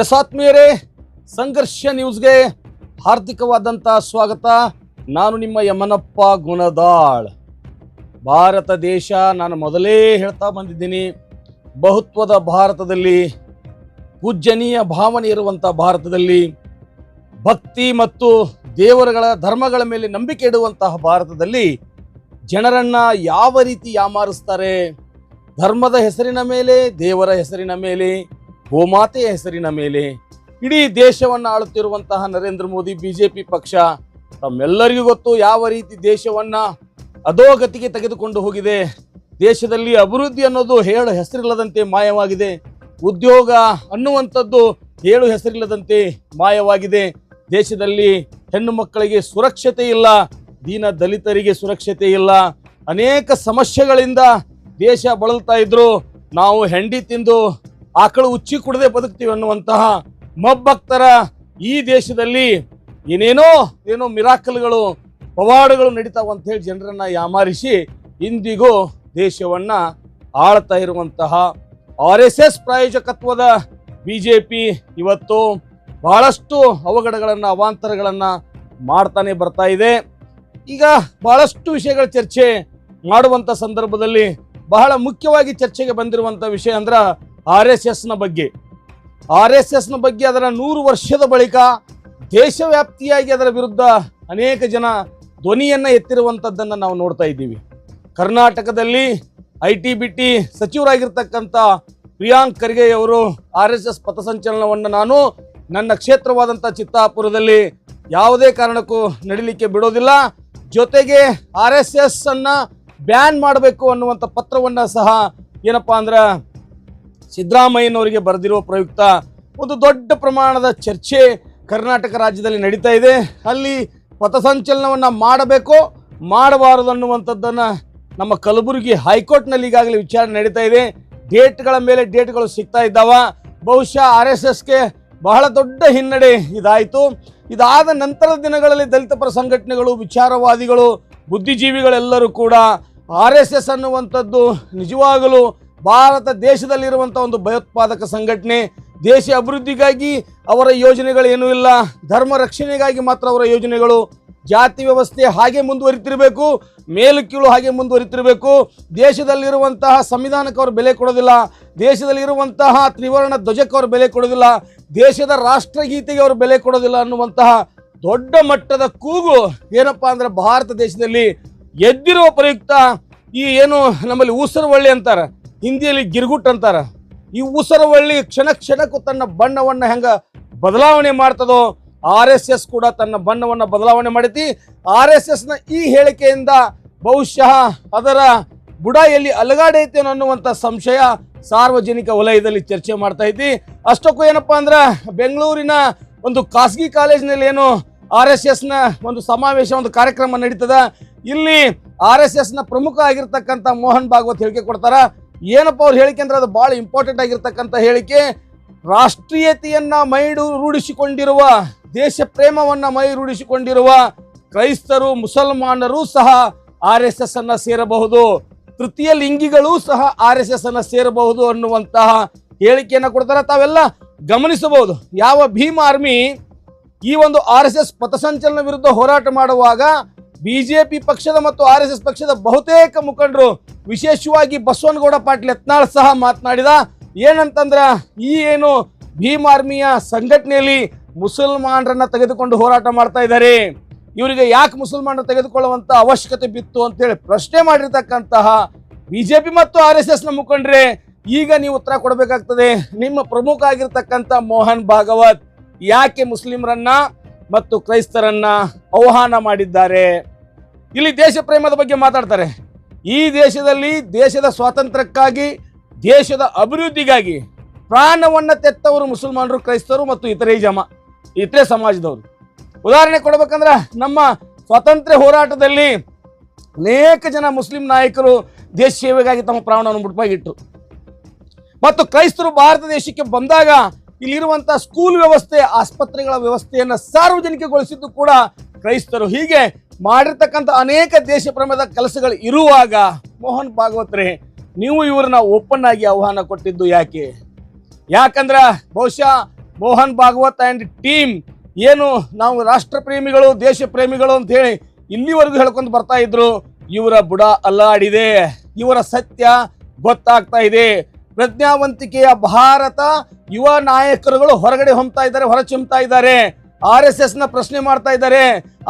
S ಆತ್ಮೀಯರೇ, ಸಂಘರ್ಷ ನ್ಯೂಸ್ಗೆ ಹಾರ್ದಿಕವಾದಂಥ ಸ್ವಾಗತ. ನಾನು ನಿಮ್ಮ ಯಮನಪ್ಪ ಗುಣದಾಳ್. ಭಾರತ ದೇಶ, ನಾನು ಮೊದಲೇ ಹೇಳ್ತಾ ಬಂದಿದ್ದೀನಿ, ಬಹುತ್ವದ ಭಾರತದಲ್ಲಿ, ಪೂಜ್ಯನೀಯ ಭಾವನೆ ಇರುವಂಥ ಭಾರತದಲ್ಲಿ, ಭಕ್ತಿ ಮತ್ತು ದೇವರುಗಳ ಧರ್ಮಗಳ ಮೇಲೆ ನಂಬಿಕೆ ಇಡುವಂತಹ ಭಾರತದಲ್ಲಿ ಜನರನ್ನ ಯಾವ ರೀತಿ ಯಾಮಾರಿಸ್ತಾರೆ, ಧರ್ಮದ ಹೆಸರಿನ ಮೇಲೆ, ದೇವರ ಹೆಸರಿನ ಮೇಲೆ ಗೋಮಾತೆಯ ಹೆಸರಿನ ಮೇಲೆ ಇಡೀ ದೇಶವನ್ನು ಆಳುತ್ತಿರುವಂತಹ ನರೇಂದ್ರ ಮೋದಿ ಬಿಜೆಪಿ ಪಕ್ಷ ತಮ್ಮೆಲ್ಲರಿಗೂ ಗೊತ್ತು ಯಾವ ರೀತಿ ದೇಶವನ್ನ ಅಧೋಗತಿಗೆ ತೆಗೆದುಕೊಂಡು ಹೋಗಿದೆ. ದೇಶದಲ್ಲಿ ಅಭಿವೃದ್ಧಿ ಅನ್ನೋದು ಹೇಳು ಹೆಸರಿಲ್ಲದಂತೆ ಮಾಯವಾಗಿದೆ. ಉದ್ಯೋಗ ಅನ್ನುವಂಥದ್ದು ಹೇಳು ಹೆಸರಿಲ್ಲದಂತೆ ಮಾಯವಾಗಿದೆ. ದೇಶದಲ್ಲಿ ಹೆಣ್ಣು ಮಕ್ಕಳಿಗೆ ಸುರಕ್ಷತೆ ಇಲ್ಲ, ದೀನ ದಲಿತರಿಗೆ ಸುರಕ್ಷತೆ ಇಲ್ಲ. ಅನೇಕ ಸಮಸ್ಯೆಗಳಿಂದ ದೇಶ ಬಳಲ್ತಾ ಇದ್ರು. ನಾವು ಹೆಂಡಿ ತಿಂದು ಆಕಳು ಉಚ್ಚಿ ಕುಡದೆ ಬದುಕ್ತೀವಿ ಅನ್ನುವಂತಹ ಮಬ್ಬಕ್ತರ ಈ ದೇಶದಲ್ಲಿ ಏನೇನೋ ಏನೋ ಮಿರಾಕಲ್ಗಳು, ಪವಾಡಗಳು ನಡೀತಾವ ಅಂತ ಹೇಳಿ ಜನರನ್ನ ಯಾಮಾರಿಸಿ ಇಂದಿಗೂ ದೇಶವನ್ನ ಆಳ್ತಾ ಇರುವಂತಹ ಆರ್ ಎಸ್ ಎಸ್ ಪ್ರಾಯೋಜಕತ್ವದ ಬಿ ಜೆ ಪಿ ಇವತ್ತು ಬಹಳಷ್ಟು ಅವಘಡಗಳನ್ನು, ಅವಾಂತರಗಳನ್ನು ಮಾಡ್ತಾನೆ ಬರ್ತಾ ಇದೆ. ಈಗ ಬಹಳಷ್ಟು ವಿಷಯಗಳ ಚರ್ಚೆ ಮಾಡುವಂಥ ಸಂದರ್ಭದಲ್ಲಿ ಬಹಳ ಮುಖ್ಯವಾಗಿ ಚರ್ಚೆಗೆ ಬಂದಿರುವಂಥ ವಿಷಯ ಅಂದ್ರೆ ಆರ್ ಎಸ್ ಎಸ್ನ ಬಗ್ಗೆ. ಆರ್ ಎಸ್ ಎಸ್ನ ಬಗ್ಗೆ ಅದರ ನೂರು ವರ್ಷದ ಬಳಿಕ ದೇಶವ್ಯಾಪ್ತಿಯಾಗಿ ಅದರ ವಿರುದ್ಧ ಅನೇಕ ಜನ ಧ್ವನಿಯನ್ನು ಎತ್ತಿರುವಂಥದ್ದನ್ನು ನಾವು ನೋಡ್ತಾ ಇದ್ದೀವಿ. ಕರ್ನಾಟಕದಲ್ಲಿ ಐ ಟಿ ಬಿ ಟಿ ಸಚಿವರಾಗಿರ್ತಕ್ಕಂಥ ಪ್ರಿಯಾಂಕ್ ಖರ್ಗೆ ಅವರು ಆರ್ ಎಸ್ ಎಸ್ ಪಥಸಂಚಲನವನ್ನು ನಾನು ನನ್ನ ಕ್ಷೇತ್ರವಾದಂಥ ಚಿತ್ತಾಪುರದಲ್ಲಿ ಯಾವುದೇ ಕಾರಣಕ್ಕೂ ನಡೀಲಿಕ್ಕೆ ಬಿಡೋದಿಲ್ಲ. ಜೊತೆಗೆ ಆರ್ ಎಸ್ ಎಸ್ ಅನ್ನ ಬ್ಯಾನ್ ಮಾಡಬೇಕು ಅನ್ನುವಂಥ ಪತ್ರವನ್ನು ಸಹ ಏನಪ್ಪಾ ಅಂದ್ರೆ ಸಿದ್ದರಾಮಯ್ಯನವರಿಗೆ ಬರೆದಿರುವ ಪ್ರಯುಕ್ತ ಒಂದು ದೊಡ್ಡ ಪ್ರಮಾಣದ ಚರ್ಚೆ ಕರ್ನಾಟಕ ರಾಜ್ಯದಲ್ಲಿ ನಡೀತಾ ಇದೆ. ಅಲ್ಲಿ ಪಥಸಂಚಲನವನ್ನು ಮಾಡಬೇಕೋ, ಮಾಡಬಾರದು ಅನ್ನುವಂಥದ್ದನ್ನು ನಮ್ಮ ಕಲಬುರಗಿ ಹೈಕೋರ್ಟ್ನಲ್ಲಿ ಈಗಾಗಲೇ ವಿಚಾರಣೆ ನಡೀತಾ ಇದೆ. ಡೇಟ್ಗಳ ಮೇಲೆ ಡೇಟ್ಗಳು ಸಿಗ್ತಾ ಇದ್ದಾವ. ಬಹುಶಃ ಆರ್ ಎಸ್ ಎಸ್ಗೆ ಬಹಳ ದೊಡ್ಡ ಹಿನ್ನಡೆ ಇದಾಯಿತು. ಇದಾದ ನಂತರದ ದಿನಗಳಲ್ಲಿ ದಲಿತ ಪರ ಸಂಘಟನೆಗಳು, ವಿಚಾರವಾದಿಗಳು, ಬುದ್ಧಿಜೀವಿಗಳೆಲ್ಲರೂ ಕೂಡ ಆರ್ ಎಸ್ ಎಸ್ ಅನ್ನುವಂಥದ್ದು ನಿಜವಾಗಲೂ ಭಾರತ ದೇಶದಲ್ಲಿರುವಂಥ ಒಂದು ಭಯೋತ್ಪಾದಕ ಸಂಘಟನೆ ದೇಶ ಅಭಿವೃದ್ಧಿಗಾಗಿ ಅವರ ಯೋಜನೆಗಳು ಏನೂ ಇಲ್ಲ. ಧರ್ಮ ರಕ್ಷಣೆಗಾಗಿ ಮಾತ್ರ ಅವರ ಯೋಜನೆಗಳು. ಜಾತಿ ವ್ಯವಸ್ಥೆ ಹಾಗೆ ಮುಂದುವರಿತಿರಬೇಕು. ಮೇಲು ಕೀಳು ಹಾಗೆ ಮುಂದುವರಿತಿರಬೇಕು. ದೇಶದಲ್ಲಿರುವಂತಹ ಸಂವಿಧಾನಕ್ಕೆ ಅವರು ಬೆಲೆ ಕೊಡೋದಿಲ್ಲ. ದೇಶದಲ್ಲಿರುವಂತಹ ತ್ರಿವರ್ಣ ಧ್ವಜಕ್ಕೆ ಅವರು ಬೆಲೆ ಕೊಡೋದಿಲ್ಲ. ದೇಶದ ರಾಷ್ಟ್ರಗೀತೆಗೆ ಅವರು ಬೆಲೆ ಕೊಡೋದಿಲ್ಲ ಅನ್ನುವಂತಹ ದೊಡ್ಡ ಮಟ್ಟದ ಕೂಗು ಏನಪ್ಪ ಅಂದ್ರೆ ಭಾರತ ದೇಶದಲ್ಲಿ ಎದ್ದಿರುವ ಪ್ರಯುಕ್ತ ಈ ಏನು ನಮ್ಮಲ್ಲಿ ಊಸರವಳ್ಳಿ ಅಂತಾರ. ಹಿಂದಿಯಲ್ಲಿ ಗಿರ್ಗುಟ್ ಅಂತಾರೆ. ಈ ಉಸರವಳ್ಳಿ ಕ್ಷಣ ಕ್ಷಣಕ್ಕೂ ತನ್ನ ಬಣ್ಣವನ್ನ ಹೆಂಗ ಬದಲಾವಣೆ ಮಾಡ್ತದೋ, ಆರ್ ಎಸ್ ಎಸ್ ಕೂಡ ತನ್ನ ಬಣ್ಣವನ್ನ ಬದಲಾವಣೆ ಮಾಡೈತಿ. ಆರ್ ಎಸ್ ಎಸ್ನ ಈ ಹೇಳಿಕೆಯಿಂದ ಬಹುಶಃ ಅದರ ಬುಡ ಎಲ್ಲಿ ಅಲಗಾಡೈತೆ ಅನ್ನುವಂಥ ಸಂಶಯ ಸಾರ್ವಜನಿಕ ವಲಯದಲ್ಲಿ ಚರ್ಚೆ ಮಾಡ್ತಾ ಐತಿ ಅಷ್ಟಕ್ಕೂ ಏನಪ್ಪಾ ಅಂದ್ರೆ ಬೆಂಗಳೂರಿನ ಒಂದು ಖಾಸಗಿ ಕಾಲೇಜಿನಲ್ಲಿ ಏನು ಆರ್ ಎಸ್ ಎಸ್ನ ಒಂದು ಸಮಾವೇಶ, ಒಂದು ಕಾರ್ಯಕ್ರಮ ನಡೀತದ. ಇಲ್ಲಿ ಆರ್ ಎಸ್ ಎಸ್ನ ಪ್ರಮುಖ ಆಗಿರ್ತಕ್ಕಂಥ ಮೋಹನ್ ಭಾಗವತ್ ಹೇಳಿಕೆ ಕೊಡ್ತಾರ. ಏನಪ್ಪ ಅವ್ರ ಹೇಳಿಕೆ ಅಂದ್ರೆ ಅದು ಬಹಳ ಇಂಪಾರ್ಟೆಂಟ್ ಆಗಿರ್ತಕ್ಕಂಥ ಹೇಳಿಕೆ. ರಾಷ್ಟ್ರೀಯತೆಯನ್ನ ಮೈಡು ರೂಢಿಸಿಕೊಂಡಿರುವ ದೇಶ ಪ್ರೇಮವನ್ನ ಮೈ ರೂಢಿಸಿಕೊಂಡಿರುವ ಕ್ರೈಸ್ತರು, ಮುಸಲ್ಮಾನರು ಸಹ ಆರ್ ಎಸ್ ಎಸ್ ಅನ್ನ ಸೇರಬಹುದು. ತೃತೀಯ ಲಿಂಗಿಗಳು ಸಹ ಆರ್ ಎಸ್ ಎಸ್ ಅನ್ನ ಸೇರಬಹುದು ಅನ್ನುವಂತಹ ಹೇಳಿಕೆಯನ್ನು ಕೊಡ್ತಾರೆ. ತಾವೆಲ್ಲ ಗಮನಿಸಬಹುದು, ಯಾವ ಭೀಮ್ ಆರ್ಮಿ ಈ ಒಂದು ಆರ್ ಎಸ್ ಎಸ್ ಪಥಸಂಚಲನ ವಿರುದ್ಧ ಹೋರಾಟ ಮಾಡುವಾಗ ಬಿಜೆಪಿ ಪಕ್ಷದ ಮತ್ತು ಆರ್ ಪಕ್ಷದ ಬಹುತೇಕ ಮುಖಂಡರು, ವಿಶೇಷವಾಗಿ ಬಸವನಗೌಡ ಪಾಟೀಲ್ ಯತ್ನಾಳ್ ಸಹ ಮಾತನಾಡಿದ, ಏನಂತಂದ್ರೆ ಈ ಏನು ಭೀಮ್ ಆರ್ಮಿಯ ಸಂಘಟನೆಯಲ್ಲಿ ಮುಸಲ್ಮಾನರನ್ನ ತೆಗೆದುಕೊಂಡು ಹೋರಾಟ ಮಾಡ್ತಾ ಇದ್ದಾರೆ. ಇವರಿಗೆ ಯಾಕೆ ಮುಸಲ್ಮಾನರು ತೆಗೆದುಕೊಳ್ಳುವಂತ ಅವಶ್ಯಕತೆ ಬಿತ್ತು ಅಂತೇಳಿ ಪ್ರಶ್ನೆ ಮಾಡಿರ್ತಕ್ಕಂತಹ ಬಿಜೆಪಿ ಮತ್ತು ಆರ್ ಎಸ್ ಈಗ ನೀವು ಉತ್ತರ ಕೊಡಬೇಕಾಗ್ತದೆ. ನಿಮ್ಮ ಪ್ರಮುಖ ಆಗಿರ್ತಕ್ಕಂಥ ಮೋಹನ್ ಭಾಗವತ್, ಯಾಕೆ ಮುಸ್ಲಿಮರನ್ನ ಮತ್ತು ಕ್ರೈಸ್ತರನ್ನ ಆಹ್ವಾನ ಮಾಡಿದ್ದಾರೆ. ಇಲ್ಲಿ ದೇಶ ಪ್ರೇಮದ ಬಗ್ಗೆ ಮಾತಾಡ್ತಾರೆ. ಈ ದೇಶದಲ್ಲಿ ದೇಶದ ಸ್ವಾತಂತ್ರ್ಯಕ್ಕಾಗಿ, ದೇಶದ ಅಭಿವೃದ್ಧಿಗಾಗಿ ಪ್ರಾಣವನ್ನ ತೆತ್ತವರು ಮುಸಲ್ಮಾನರು, ಕ್ರೈಸ್ತರು ಮತ್ತು ಇತರೆ ಜಮ, ಇತರೆ ಸಮಾಜದವರು. ಉದಾಹರಣೆ ಕೊಡ್ಬೇಕಂದ್ರೆ, ನಮ್ಮ ಸ್ವಾತಂತ್ರ್ಯ ಹೋರಾಟದಲ್ಲಿ ಅನೇಕ ಜನ ಮುಸ್ಲಿಂ ನಾಯಕರು ದೇಶ ಸೇವೆಗಾಗಿ ತಮ್ಮ ಪ್ರಾಣವನ್ನು ಮುಡುಪಾಗಿಟ್ಟರು ಮತ್ತು ಕ್ರೈಸ್ತರು ಭಾರತ ದೇಶಕ್ಕೆ ಬಂದಾಗ ಇಲ್ಲಿರುವಂತಹ ಸ್ಕೂಲ್ ವ್ಯವಸ್ಥೆ, ಆಸ್ಪತ್ರೆಗಳ ವ್ಯವಸ್ಥೆಯನ್ನು ಸಾರ್ವಜನಿಕಗೊಳಿಸಿದ್ದು ಕೂಡ ಕ್ರೈಸ್ತರು. ಹೀಗೆ ಮಾಡಿರ್ತಕ್ಕಂಥ ಅನೇಕ ದೇಶ ಪ್ರೇಮದ ಕೆಲಸಗಳು ಇರುವಾಗ, ಮೋಹನ್ ಭಾಗವತ್ರೆ, ನೀವು ಇವ್ರನ್ನ ಓಪನ್ ಆಗಿ ಆಹ್ವಾನ ಕೊಟ್ಟಿದ್ದು ಯಾಕೆ? ಯಾಕಂದ್ರೆ ಬಹುಶಃ ಮೋಹನ್ ಭಾಗವತ್ ಅಂಡ್ ಟೀಮ್ ಏನು ನಾವು ರಾಷ್ಟ್ರ ಪ್ರೇಮಿಗಳು ದೇಶ ಪ್ರೇಮಿಗಳು ಅಂತ ಹೇಳಿ ಇಲ್ಲಿವರೆಗೂ ಹೇಳ್ಕೊಂಡು ಬರ್ತಾ ಇದ್ರು, ಇವರ ಬುಡ ಅಲ್ಲಾಡಿದೆ, ಇವರ ಸತ್ಯ ಗೊತ್ತಾಗ್ತಾ ಇದೆ. ಪ್ರಜ್ಞಾವಂತಿಕೆಯ ಭಾರತ ಯುವ ನಾಯಕರುಗಳು ಹೊರಗಡೆ ಹೊಮ್ತಾ ಇದ್ದಾರೆ, ಹೊರಚಿಮ್ತಾ ಇದ್ದಾರೆ. ಆರ್ ಎಸ್ ಎಸ್ನ ಪ್ರಶ್ನೆ ಮಾಡ್ತಾ ಇದ್ದಾರೆ.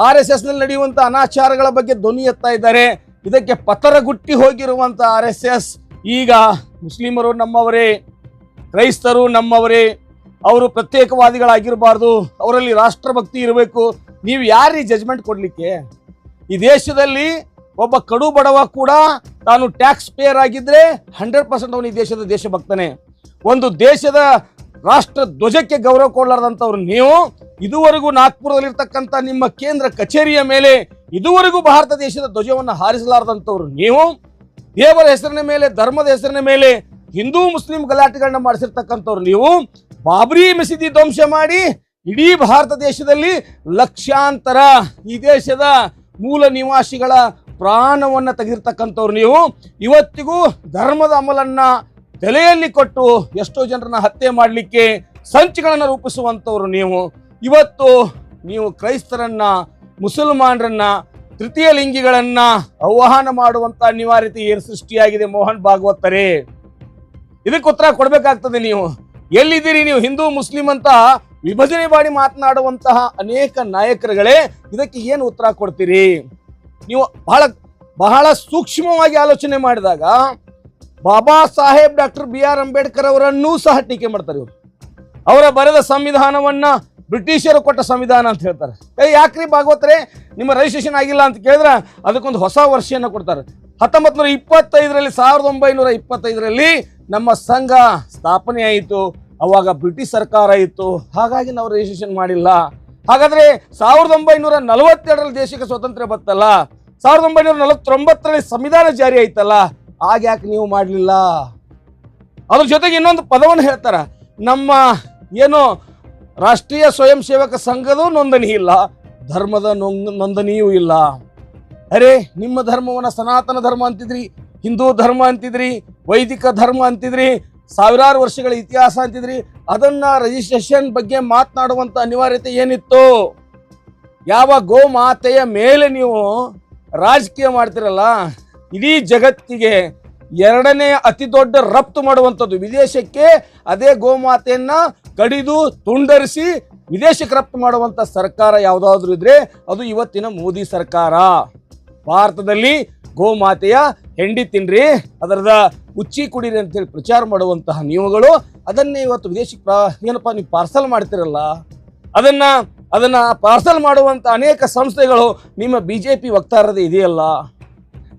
ಆರ್ ಎಸ್ ಎಸ್ನಲ್ಲಿ ನಡೆಯುವಂತ ಅನಾಚಾರಗಳ ಬಗ್ಗೆ ಧ್ವನಿ ಎತ್ತಾ ಇದ್ದಾರೆ. ಇದಕ್ಕೆ ಪತರಗುಟ್ಟಿ ಹೋಗಿರುವಂತ ಆರ್ ಎಸ್ ಎಸ್. ಈಗ ಮುಸ್ಲಿಮರು ನಮ್ಮವರೇ, ಕ್ರೈಸ್ತರು ನಮ್ಮವರೇ, ಅವರು ಪ್ರತ್ಯೇಕವಾದಿಗಳಾಗಿರಬಾರ್ದು, ಅವರಲ್ಲಿ ರಾಷ್ಟ್ರಭಕ್ತಿ ಇರಬೇಕು. ನೀವು ಯಾರೀ ಜಜ್ಮೆಂಟ್ ಕೊಡ್ಲಿಕ್ಕೆ? ಈ ದೇಶದಲ್ಲಿ ಒಬ್ಬ ಕಡು ಬಡವ ಕೂಡ ತಾನು ಟ್ಯಾಕ್ಸ್ ಪೇಯರ್ ಆಗಿದ್ರೆ ಹಂಡ್ರೆಡ್ ಪರ್ಸೆಂಟ್ ಅವನು ಈ ದೇಶದ ದೇಶಭಕ್ತನೇ. ಒಂದು ದೇಶದ ರಾಷ್ಟ್ರ ಧ್ವಜಕ್ಕೆ ಗೌರವ ಕೊಡಲಾರ್ದಂಥವ್ರು ನೀವು, ಇದುವರೆಗೂ ನಾಗ್ಪುರದಲ್ಲಿರ್ತಕ್ಕಂಥ ನಿಮ್ಮ ಕೇಂದ್ರ ಕಚೇರಿಯ ಮೇಲೆ, ಇದುವರೆಗೂ ಭಾರತ ದೇಶದ ಧ್ವಜವನ್ನು ಹಾರಿಸಲಾರದಂಥವ್ರು ನೀವು, ದೇವರ ಹೆಸರಿನ ಮೇಲೆ, ಧರ್ಮದ ಹೆಸರಿನ ಮೇಲೆ, ಹಿಂದೂ ಮುಸ್ಲಿಂ ಗಲಾಟೆಗಳನ್ನ ಮಾಡಿಸಿರ್ತಕ್ಕಂಥವ್ರು ನೀವು, ಬಾಬ್ರಿ ಮಸೀದಿ ಧ್ವಂಸ ಮಾಡಿ, ಇಡೀ ಭಾರತ ದೇಶದಲ್ಲಿ ಲಕ್ಷಾಂತರ ಈ ದೇಶದ ಮೂಲ ನಿವಾಸಿಗಳ ಪ್ರಾಣವನ್ನ ತೆಗೆದಿರ್ತಕ್ಕಂಥವ್ರು ನೀವು. ಇವತ್ತಿಗೂ ಧರ್ಮದ ಅಮಲನ್ನು ತಲೆಯಲ್ಲಿ ಕೊಟ್ಟು ಎಷ್ಟೋ ಜನರನ್ನ ಹತ್ಯೆ ಮಾಡಲಿಕ್ಕೆ ಸಂಚುಗಳನ್ನು ರೂಪಿಸುವಂಥವ್ರು ನೀವು. ಇವತ್ತು ನೀವು ಕ್ರೈಸ್ತರನ್ನು, ಮುಸಲ್ಮಾನರನ್ನ, ತೃತೀಯ ಲಿಂಗಿಗಳನ್ನು ಆಹ್ವಾನ ಮಾಡುವಂಥ ಅನಿವಾರ್ಯತೆ ಏನು ಸೃಷ್ಟಿಯಾಗಿದೆ ಮೋಹನ್ ಭಾಗವತರೇ. ಇದಕ್ಕೆ ಉತ್ತರ ಕೊಡಬೇಕಾಗ್ತದೆ ನೀವು. ಎಲ್ಲಿದ್ದೀರಿ ನೀವು? ಹಿಂದೂ, ಮುಸ್ಲಿಂ ಅಂತ ವಿಭಜನೆ ಮಾಡಿ ಮಾತನಾಡುವಂತಹ ಅನೇಕ ನಾಯಕರುಗಳೇ, ಇದಕ್ಕೆ ಏನು ಉತ್ತರ ಕೊಡ್ತೀರಿ? ನೀವು ಬಹಳ ಬಹಳ ಸೂಕ್ಷ್ಮವಾಗಿ ಆಲೋಚನೆ ಮಾಡಿದಾಗ Baba Saheb doctor B R Ambedkar ಅವರನ್ನೂ ಸಹ ಟೀಕೆ ಮಾಡ್ತಾರೆ ಇವರು. ಅವರ ಬರೆದ ಸಂವಿಧಾನವನ್ನ ಬ್ರಿಟಿಷರು ಕೊಟ್ಟ ಸಂವಿಧಾನ ಅಂತ ಹೇಳ್ತಾರೆ. ಏ, ಯಾಕ್ರಿ ಭಾಗವತ್ರೆ, ನಿಮ್ಮ ರಿಜಿಸ್ಟ್ರೇಷನ್ ಆಗಿಲ್ಲ ಅಂತ ಕೇಳಿದ್ರೆ ಅದಕ್ಕೊಂದು ಹೊಸ ವರ್ಷಿಯನ್ನು ಕೊಡ್ತಾರೆ. ಹತ್ತೊಂಬತ್ತು ನೂರ ಇಪ್ಪತ್ತೈದರಲ್ಲಿ, ಸಾವಿರದ ಒಂಬೈನೂರ ಇಪ್ಪತ್ತೈದರಲ್ಲಿ ನಮ್ಮ ಸಂಘ ಸ್ಥಾಪನೆ ಆಯಿತು ಅವಾಗ ಬ್ರಿಟಿಷ್ ಸರ್ಕಾರ ಇತ್ತು. ಹಾಗಾಗಿ ನಾವು ರಿಜಿಸ್ಟ್ರೇಷನ್ ಮಾಡಿಲ್ಲ. ಹಾಗಾದ್ರೆ ಸಾವಿರದ ಒಂಬೈನೂರ ನಲವತ್ತೆರಡರಲ್ಲಿ ದೇಶಕ್ಕೆ ಸ್ವಾತಂತ್ರ್ಯ ಬತ್ತಲ್ಲ, ಸಾವಿರದ ಒಂಬೈನೂರ ನಲವತ್ತೊಂಬತ್ತರಲ್ಲಿ ಸಂವಿಧಾನ ಜಾರಿ ಆಯ್ತಲ್ಲ, ಆಗ ಯಾಕೆ ನೀವು ಮಾಡಲಿಲ್ಲ? ಅದ್ರ ಜೊತೆಗೆ ಇನ್ನೊಂದು ಪದವನ್ನು ಹೇಳ್ತಾರ, ನಮ್ಮ ಏನು ರಾಷ್ಟ್ರೀಯ ಸ್ವಯಂ ಸೇವಕ ಸಂಘದ ನೋಂದಣಿ ಇಲ್ಲ, ಧರ್ಮದ ನೊಂದ್- ನೋಂದಣಿಯೂ ಇಲ್ಲ. ಅರೆ, ನಿಮ್ಮ ಧರ್ಮವನ್ನ ಸನಾತನ ಧರ್ಮ ಅಂತಿದ್ರಿ, ಹಿಂದೂ ಧರ್ಮ ಅಂತಿದ್ರಿ, ವೈದಿಕ ಧರ್ಮ ಅಂತಿದ್ರಿ ಸಾವಿರಾರು ವರ್ಷಗಳ ಇತಿಹಾಸ ಅಂತಿದ್ರಿ, ಅದನ್ನ ರಿಜಿಸ್ಟ್ರೇಷನ್ ಬಗ್ಗೆ ಮಾತನಾಡುವಂತ ಅನಿವಾರ್ಯತೆ ಏನಿತ್ತು? ಯಾವ ಗೋಮಾತೆಯ ಮೇಲೆ ನೀವು ರಾಜಕೀಯ ಮಾಡ್ತಿರಲ್ಲ, ಇಡೀ ಜಗತ್ತಿಗೆ ಎರಡನೇ ಅತಿ ದೊಡ್ಡ ರಫ್ತು ಮಾಡುವಂಥದ್ದು. ವಿದೇಶಕ್ಕೆ ಅದೇ ಗೋಮಾತೆಯನ್ನ ಕಡಿದು ತುಂಡರಿಸಿ ವಿದೇಶಕ್ಕೆ ರಫ್ತು ಮಾಡುವಂಥ ಸರ್ಕಾರ ಯಾವುದಾದ್ರೂ ಇದ್ರೆ ಅದು ಇವತ್ತಿನ ಮೋದಿ ಸರ್ಕಾರ. ಭಾರತದಲ್ಲಿ ಗೋಮಾತೆಯ ಹೆಂಡಿ ತಿನ್ರಿ, ಅದರದ ಉಚ್ಚಿ ಕುಡೀರಿ ಅಂತೇಳಿ ಪ್ರಚಾರ ಮಾಡುವಂತಹ ನಿಯಮಗಳು, ಅದನ್ನೇ ಇವತ್ತು ವಿದೇಶಿ ಪ್ರ- ಏನಪ್ಪಾ ನೀವು ಪಾರ್ಸಲ್ ಮಾಡ್ತಿರಲ್ಲ? ಅದನ್ನ ಅದನ್ನ ಪಾರ್ಸಲ್ ಮಾಡುವಂತಹ ಅನೇಕ ಸಂಸ್ಥೆಗಳು ನಿಮ್ಮ ಬಿ ಜೆ ಪಿ ವಕ್ತಾರದೇ ಇದೆಯಲ್ಲ?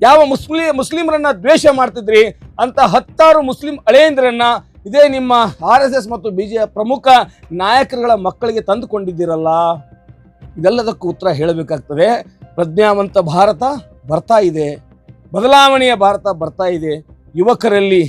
ಯಾವ ಮುಸ್ಲಿ, ಮುಸ್ಲಿಮರನ್ನ ದ್ವೇಷ ಮಾಡ್ತಿದ್ರಿ? ಅಂತ ಹತ್ತಾರು ಮುಸ್ಲಿಂ ಅಳೆಯಂದ್ರನ್ನ ಇದೇ ನಿಮ್ಮ ಆರ್ ಎಸ್ ಎಸ್ ಮತ್ತು ಬಿ ಜೆ ಪ್ರಮುಖ ನಾಯಕರುಗಳ ಮಕ್ಕಳಿಗೆ ತಂದುಕೊಂಡಿದ್ದೀರಲ್ಲ? ಇದೆಲ್ಲದಕ್ಕೂ ಉತ್ತರ ಹೇಳಬೇಕಾಗ್ತದೆ. ಪ್ರಜ್ಞಾವಂತ ಭಾರತ ಬರ್ತಾ ಇದೆ. ಬದಲಾವಣೆಯ ಭಾರತ ಬರ್ತಾ ಇದೆ. ಯುವಕರಲ್ಲಿ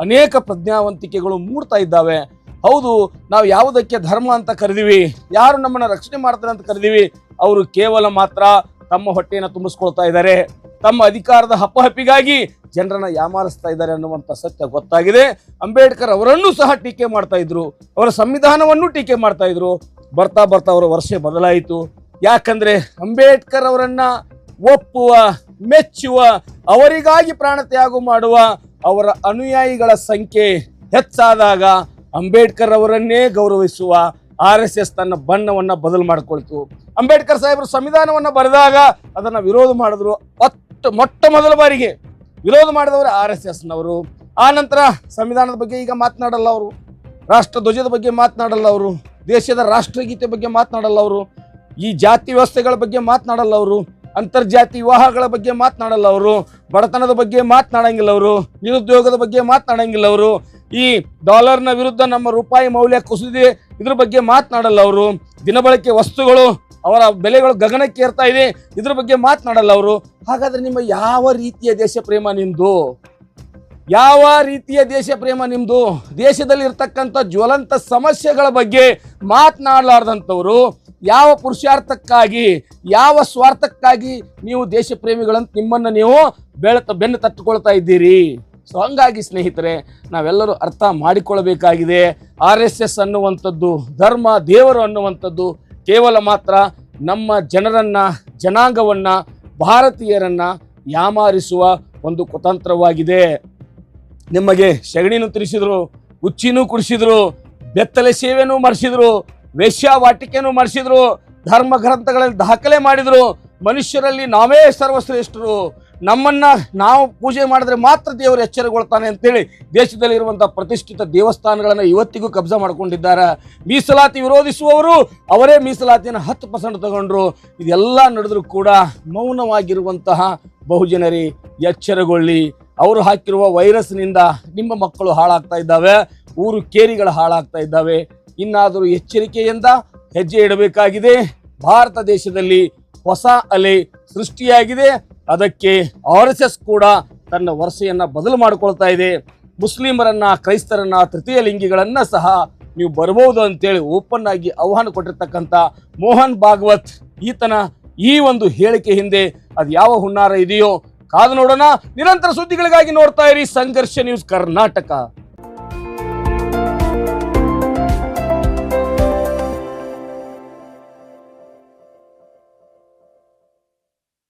ಅನೇಕ ಪ್ರಜ್ಞಾವಂತಿಕೆಗಳು ಮೂಡ್ತಾ ಇದ್ದಾವೆ. ಹೌದು, ನಾವು ಯಾವುದಕ್ಕೆ ಧರ್ಮ ಅಂತ ಕರೆದಿವಿ, ಯಾರು ನಮ್ಮನ್ನ ರಕ್ಷಣೆ ಮಾಡ್ತಾರೆ ಅಂತ ಕರೆದಿವಿ, ಅವರು ಕೇವಲ ಮಾತ್ರ ತಮ್ಮ ಹೊಟ್ಟೆಯನ್ನು ತುಂಬಿಸ್ಕೊಳ್ತಾ ಇದ್ದಾರೆ. ತಮ್ಮ ಅಧಿಕಾರದ ಹಪ್ಪಹಪ್ಪಿಗಾಗಿ ಜನರನ್ನ ಯಾಮಾರಿಸ್ತಾ ಇದ್ದಾರೆ ಅನ್ನುವಂಥ ಸತ್ಯ ಗೊತ್ತಾಗಿದೆ. ಅಂಬೇಡ್ಕರ್ ಅವರನ್ನು ಸಹ ಟೀಕೆ ಮಾಡ್ತಾ ಇದ್ರು, ಅವರ ಸಂವಿಧಾನವನ್ನು ಟೀಕೆ ಮಾಡ್ತಾ ಇದ್ರು. ಬರ್ತಾ ಬರ್ತಾ ಅವರ ವರ್ಷ ಬದಲಾಯಿತು. ಯಾಕಂದ್ರೆ ಅಂಬೇಡ್ಕರ್ ಅವರನ್ನ ಒಪ್ಪುವ, ಮೆಚ್ಚುವ, ಅವರಿಗಾಗಿ ಪ್ರಾಣ ತ್ಯಾಗ ಮಾಡುವ ಅವರ ಅನುಯಾಯಿಗಳ ಸಂಖ್ಯೆ ಹೆಚ್ಚಾದಾಗ ಅಂಬೇಡ್ಕರ್ ಅವರನ್ನೇ ಗೌರವಿಸುವ ಆರ್ ಎಸ್ ಎಸ್ ತನ್ನ ಬಣ್ಣವನ್ನು ಬದಲು ಮಾಡಿಕೊಳ್ತು. ಅಂಬೇಡ್ಕರ್ ಸಾಹೇಬರು ಸಂವಿಧಾನವನ್ನು ಬರೆದಾಗ ಅದನ್ನ ವಿರೋಧ ಮಾಡಿದ್ರು ಒಟ್ಟು ಮೊಟ್ಟ ಮೊದಲ ಬಾರಿಗೆ. ವಿರೋಧ ಮಾಡಿದವರು ಆರ್ ಎಸ್ ಎಸ್ನವರು. ಆ ನಂತರ ಸಂವಿಧಾನದ ಬಗ್ಗೆ ಈಗ ಮಾತನಾಡಲ್ಲ ಅವರು. ರಾಷ್ಟ್ರ ಧ್ವಜದ ಬಗ್ಗೆ ಮಾತನಾಡಲ್ಲ ಅವರು. ದೇಶದ ರಾಷ್ಟ್ರಗೀತೆ ಬಗ್ಗೆ ಮಾತನಾಡಲ್ಲ ಅವರು. ಈ ಜಾತಿ ವ್ಯವಸ್ಥೆಗಳ ಬಗ್ಗೆ ಮಾತನಾಡಲ್ಲ ಅವರು. ಅಂತರ್ಜಾತಿ ವಿವಾಹಗಳ ಬಗ್ಗೆ ಮಾತನಾಡಲ್ಲ ಅವರು. ಬಡತನದ ಬಗ್ಗೆ ಮಾತನಾಡಂಗಿಲ್ಲ ಅವರು. ನಿರುದ್ಯೋಗದ ಬಗ್ಗೆ ಮಾತನಾಡಂಗಿಲ್ಲ ಅವರು. ಈ ಡಾಲರ್ನ ವಿರುದ್ಧ ನಮ್ಮ ರೂಪಾಯಿ ಮೌಲ್ಯ ಕುಸಿದಿದೆ. ಇದ್ರ ಬಗ್ಗೆ ಮಾತನಾಡಲ್ಲ ಅವರು. ದಿನಬಳಕೆ ವಸ್ತುಗಳು, ಅವರ ಬೆಲೆಗಳು ಗಗನಕ್ಕೆ ಏರ್ತಾ ಇದೆ. ಇದ್ರ ಬಗ್ಗೆ ಮಾತನಾಡಲ್ಲ ಅವರು. ಹಾಗಾದ್ರೆ ನಿಮ್ಮ ಯಾವ ರೀತಿಯ ದೇಶ ಪ್ರೇಮ ನಿಮ್ಮದು ಯಾವ ರೀತಿಯ ದೇಶ ಪ್ರೇಮ ನಿಮ್ಮದು ದೇಶದಲ್ಲಿ ಇರ್ತಕ್ಕಂಥ ಜ್ವಲಂತ ಸಮಸ್ಯೆಗಳ ಬಗ್ಗೆ ಮಾತನಾಡಲಾರ್ದಂಥವ್ರು. ಯಾವ ಪುರುಷಾರ್ಥಕ್ಕಾಗಿ, ಯಾವ ಸ್ವಾರ್ಥಕ್ಕಾಗಿ ನೀವು ದೇಶ ಪ್ರೇಮಿಗಳಂತ ನಿಮ್ಮನ್ನು ನೀವು ಬೆಳತ, ಬೆನ್ನು ತಟ್ಟುಕೊಳ್ತಾ ಇದ್ದೀರಿ? ಸೊ ಹಂಗಾಗಿ ಸ್ನೇಹಿತರೆ, ನಾವೆಲ್ಲರೂ ಅರ್ಥ ಮಾಡಿಕೊಳ್ಳಬೇಕಾಗಿದೆ ಆರ್ ಎಸ್ ಎಸ್ ಅನ್ನುವಂಥದ್ದು, ಧರ್ಮ, ದೇವರು ಅನ್ನುವಂಥದ್ದು, ಕೇವಲ ಮಾತ್ರ ನಮ್ಮ ಜನರನ್ನು, ಜನಾಂಗವನ್ನು, ಭಾರತೀಯರನ್ನು ಯಾಮಾರಿಸುವ ಒಂದು ಕುತಂತ್ರವಾಗಿದೆ. ನಿಮಗೆ ಸಗಣಿನೂ ತಿರುಸಿದ್ರು, ಉಚ್ಚಿನೂ ಕುಡಿಸಿದ್ರು, ಬೆತ್ತಲೆ ಸೇವೆನೂ ಮಾಡಿಸಿದ್ರು ವೇಶ್ಯಾವಾಟಿಕೆನೂ ಮಾಡಿಸಿದ್ರು, ಧರ್ಮ ಗ್ರಂಥಗಳಲ್ಲಿ ದಾಖಲೆ ಮಾಡಿದ್ರು, ಮನುಷ್ಯರಲ್ಲಿ ನಾವೇ ಸರ್ವಶ್ರೇಷ್ಠರು. ನಮ್ಮನ್ನ ನಾವು ಪೂಜೆ ಮಾಡಿದ್ರೆ ಮಾತ್ರ ದೇವರು ಎಚ್ಚರಗೊಳ್ತಾನೆ ಅಂತೇಳಿ ದೇಶದಲ್ಲಿರುವಂಥ ಪ್ರತಿಷ್ಠಿತ ದೇವಸ್ಥಾನಗಳನ್ನು ಇವತ್ತಿಗೂ ಕಬ್ಜಾ ಮಾಡ್ಕೊಂಡಿದ್ದಾರೆ. ಮೀಸಲಾತಿ ವಿರೋಧಿಸುವವರು ಅವರೇ ಮೀಸಲಾತಿಯನ್ನು ಹತ್ತು ಪರ್ಸೆಂಟ್ ತಗೊಂಡ್ರು. ಇದೆಲ್ಲ ನಡೆದರೂ ಕೂಡ ಮೌನವಾಗಿರುವಂತಹ ಬಹುಜನರೇ, ಎಚ್ಚರಗೊಳ್ಳಿ. ಅವರು ಹಾಕಿರುವ ವೈರಸ್ನಿಂದ ನಿಮ್ಮ ಮಕ್ಕಳು ಹಾಳಾಗ್ತಾ ಇದ್ದಾವೆ, ಊರು ಕೇರಿಗಳು ಹಾಳಾಗ್ತಾ ಇದ್ದಾವೆ. ಇನ್ನಾದರೂ ಎಚ್ಚರಿಕೆಯಿಂದ ಹೆಜ್ಜೆ ಇಡಬೇಕಾಗಿದೆ. ಭಾರತ ದೇಶದಲ್ಲಿ ಹೊಸ ಅಲೆ ಸೃಷ್ಟಿಯಾಗಿದೆ. ಅದಕ್ಕೆ ಆರ್ ಎಸ್ ಎಸ್ ಕೂಡ ತನ್ನ ವರಸೆಯನ್ನ ಬದಲು ಮಾಡಿಕೊಳ್ತಾ ಇದೆ. ಮುಸ್ಲಿಮರನ್ನ, ಕ್ರೈಸ್ತರನ್ನ, ತೃತೀಯ ಲಿಂಗಿಗಳನ್ನ ಸಹ ನೀವು ಬರ್ಬೋದು ಅಂತೇಳಿ ಓಪನ್ ಆಗಿ ಆಹ್ವಾನ ಕೊಟ್ಟಿರ್ತಕ್ಕಂಥ ಮೋಹನ್ ಭಾಗವತ್ ಈತನ ಈ ಒಂದು ಹೇಳಿಕೆ ಹಿಂದೆ ಅದು ಯಾವ ಹುನ್ನಾರ ಇದೆಯೋ ಕಾದು ನೋಡೋಣ. ನಿರಂತರ ಸುದ್ದಿಗಳಿಗಾಗಿ ನೋಡ್ತಾ ಇರಿ ಸಂಘರ್ಷ ನ್ಯೂಸ್ ಕರ್ನಾಟಕ.